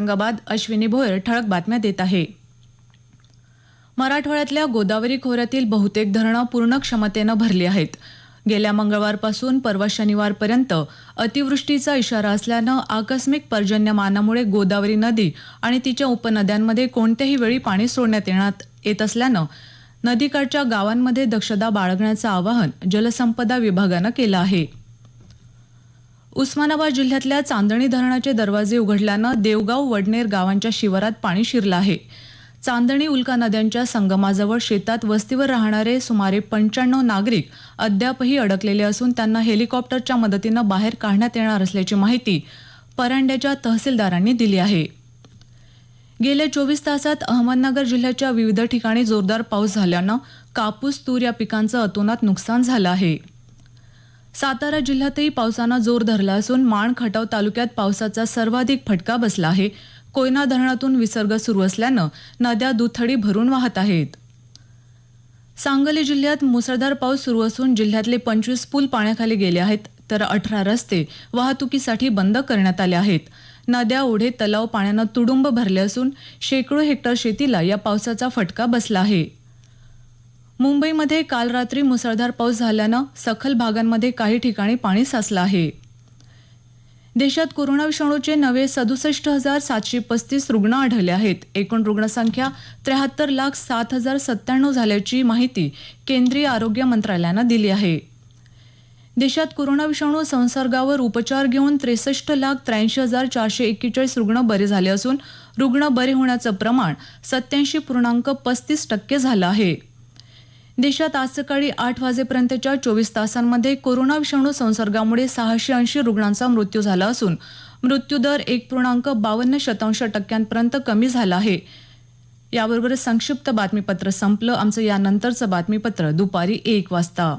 औरंगाबाद अश्विनी भोयर ठळक बातम्या देत आहे. मराठवाड्यातल्या गोदावरी खोऱ्यातील बहुतेक धरणं पूर्ण क्षमतेनं भरली आहेत. गेल्या मंगळवारपासून परवा शनिवारपर्यंत अतिवृष्टीचा इशारा असल्यानं आकस्मिक पर्जन्यमानामुळे गोदावरी नदी आणि तिच्या उपनद्यांमध्ये कोणत्याही वेळी पाणी सोडण्यात येण्यात येत असल्यानं नदीकाठच्या गावांमध्ये दक्षता बाळगण्याचं आवाहन जलसंपदा विभागानं केलं आहे. उस्मानाबाद जिल्ह्यातल्या चांदणी धरणाचे दरवाजे उघडल्यानं देवगाव वडनेर गावांच्या शिवारात पाणी शिरलं आहे. चांदणी उल्का नद्यांच्या संगमाजवळ शेतात वस्तीवर राहणारे सुमारे पंच्याण्णव नागरिक अद्यापही अडकलेले असून त्यांना हेलिकॉप्टरच्या मदतीनं बाहेर काढण्यात येणार असल्याची माहिती परांड्याच्या तहसीलदारांनी दिली आहे. गेल्या चोवीस तासात अहमदनगर जिल्ह्याच्या विविध ठिकाणी जोरदार पाऊस झाल्यानं कापूस तूर या पिकांचं अतोनात नुकसान झालं आहे. सातारा जिल्ह्यातही पावसानं जोर धरला असून माण खटाव तालुक्यात पावसाचा सर्वाधिक फटका बसला आहे. कोयना धरणातून विसर्ग सुरू असल्यानं नद्या दुथडी भरून वाहत आहेत. सांगली जिल्ह्यात मुसळधार पाऊस सुरू असून जिल्ह्यातले पंचवीस पूल पाण्याखाली गेले आहेत तर अठरा रस्ते वाहतुकीसाठी बंद करण्यात आले आहेत. नद्या ओढे तलाव पाण्यानं तुडुंब भरले असून शेकडो हेक्टर शेतीला या पावसाचा फटका बसला आहे. मुंबईमध्ये काल रात्री मुसळधार पाऊस झाल्यानं सखल भागांमध्ये काही ठिकाणी पाणी साचलं आहे. देशात कोरोना विषाणूचे नवे सदुसष्ट हजार सातशे पस्तीस रुग्ण आढळले आहेत. एकूण रुग्णसंख्या त्र्याहत्तर लाख सात हजार सत्त्याण्णव झाल्याची माहिती केंद्रीय आरोग्य मंत्रालयानं दिली आहे. देशात कोरोना विषाणू संसर्गावर उपचार घेऊन त्रेसष्ट लाख त्र्याऐंशी हजार चारशे एक्केचाळीस रुग्ण बरे झाले असून रुग्ण बरे होण्याचं प्रमाण सत्याऐंशी पूर्णांक पस्तीस टक्के झालं आहे. देशात आज सकाळी आठ वाजेपर्यंतच्या चोवीस तासांमध्ये कोरोना विषाणू संसर्गामुळे सहाशे ऐंशी रुग्णांचा मृत्यू झाला असून मृत्यूदर एक पूर्णांक बावन्न शतांश टक्क्यांपर्यंत कमी झाला आहे. याबरोबरच संक्षिप्त बातमीपत्र संपलं. आमचं यानंतरचं बातमीपत्र दुपारी एक वाजता.